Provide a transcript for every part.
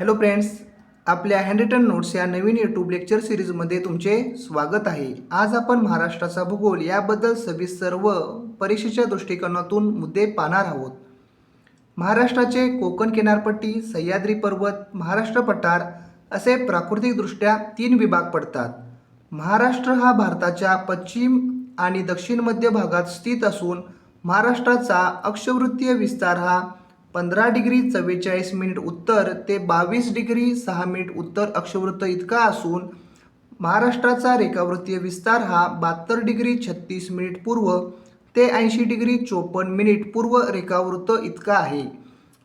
Hello friends आपल्या हँडरिटन notes या नवीन YouTube lecture सिरीजमध्ये तुमचे स्वागत आहे. आज आपण महाराष्ट्राचा भूगोल याबद्दल सविस्तर व परीक्षेच्या दृष्टिकोनातून मुद्दे पाहणार आहोत. महाराष्ट्राचे कोकण किनारपट्टी सह्याद्री पर्वत महाराष्ट्र पठार असे प्राकृतिकदृष्ट्या तीन विभाग पडतात. महाराष्ट्र हा भारताच्या पश्चिम आणि दक्षिण मध्य भागात स्थित असून महाराष्ट्राचा अक्षवृत्तीय विस्तार हा पंधरा डिग्री चव्वेचाळीस मिनिट उत्तर ते बावीस डिग्री सहा मिनिट उत्तर अक्षवृत्त इतका असून महाराष्ट्राचा रेखावृत्तीय विस्तार हा बहात्तर डिग्री छत्तीस मिनिट पूर्व ते ऐंशी डिग्री चोपन्न मिनिट पूर्व रेखावृत्त इतका आहे.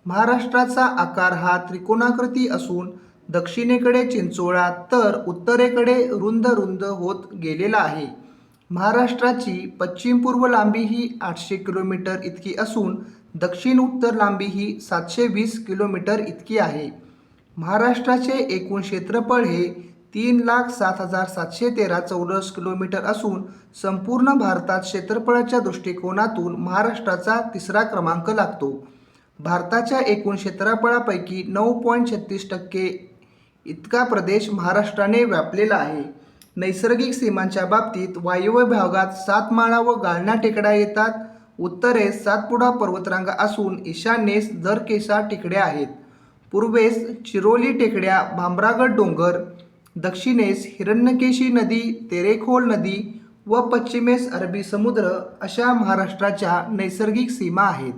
महाराष्ट्राचा आकार हा त्रिकोणाकृती असून दक्षिणेकडे चिंचोळा तर उत्तरेकडे रुंद रुंद होत गेलेला आहे. महाराष्ट्राची पश्चिम पूर्व लांबी ही आठशे किलोमीटर इतकी असून दक्षिण उत्तर लांबी ही सातशे वीस किलोमीटर इतकी आहे. महाराष्ट्राचे एकूण क्षेत्रफळ हे तीन लाख सात हजार सातशे तेरा चौरस किलोमीटर असून संपूर्ण भारतात क्षेत्रफळाच्या दृष्टिकोनातून महाराष्ट्राचा तिसरा क्रमांक लागतो. भारताच्या एकूण क्षेत्रफळापैकी नऊ पॉईंट छत्तीस टक्के इतका प्रदेश महाराष्ट्राने व्यापलेला आहे. नैसर्गिक सीमांच्या बाबतीत वायव्य भागात सातमाळा व गाळणा टेकड्या येतात. उत्तरेस सातपुडा पर्वतरांगा असून ईशान्येस दरकेसा टेकड्या आहेत. पूर्वेस चिरोली टेकड्या भांबरागड डोंगर दक्षिणेस हिरण्यकेशी नदी तेरेखोल नदी व पश्चिमेस अरबी समुद्र अशा महाराष्ट्राच्या नैसर्गिक सीमा आहेत.